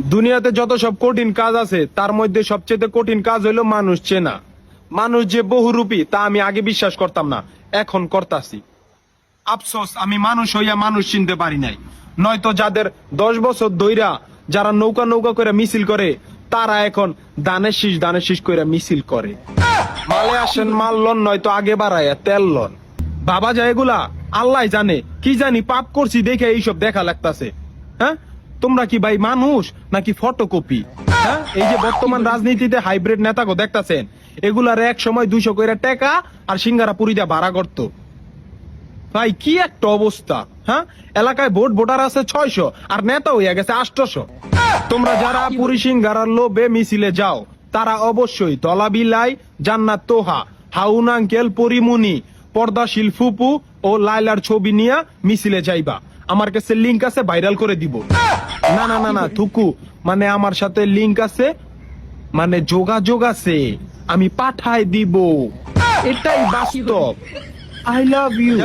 দুনিয়াতে যত সব কঠিন কাজ আছে, তার মধ্যে সবচেয়ে কঠিন কাজ হলো মানুষ চেনা। মানুষ যে বহুরূপী, তা আমি আগে বিশ্বাস করতাম না, এখন করতাছি। আফসোস, আমি মানুষ হইয়া মানুষ চিনতে পারি নাই। নয়তো যাদের দশ বছর দইরা যারা নৌকা নৌকা করে মিছিল করে, তারা এখন দানের শীষ দানের শীষ করে মিছিল করে। মালে আসেন, মাল লন, নয়তো আগে বাড়ায় তেল লন। বাবা যায় এগুলা, আল্লাহ জানে, কি জানি পাপ করছি দেখে এইসব দেখা লাগতাছে। হ্যাঁ? তোমরা কি ভাই মানুষ নাকি ফটোকপি হ্যাঁ? এই যে বর্তমান রাজনীতিতে হাইব্রিড নেতা গো দেখতাছেন এগুলার এক সময় দুইশো কইরা টাকা আর সিঙ্গারা পুরি দিয়া ভাড়া করতো ভাই কি একটা অবস্থা হ্যাঁ? এলাকায় ভোট ভোটার আছে ছয়শো আর নেতা হইয়া গেছে আটশো তোমরা যারা পুরি সিংহারার লোভে মিছিলে যাও তারা অবশ্যই তলাবিলাই জান্নাত তোহা হাউন আঙ্কেল পরিমুনি পর্দাশীল ফুপু ও লাইলার ছবি নিয়ে মিছিলে যাইবা। আমার কাছে লিংক আছে ভাইরাল করে দিব। না না না না, থুকু মানে আমার সাথে লিংক আছে মানে যোগাযোগ আছে, আমি পাঠাই দিব। এটাই বাস্তব। I love you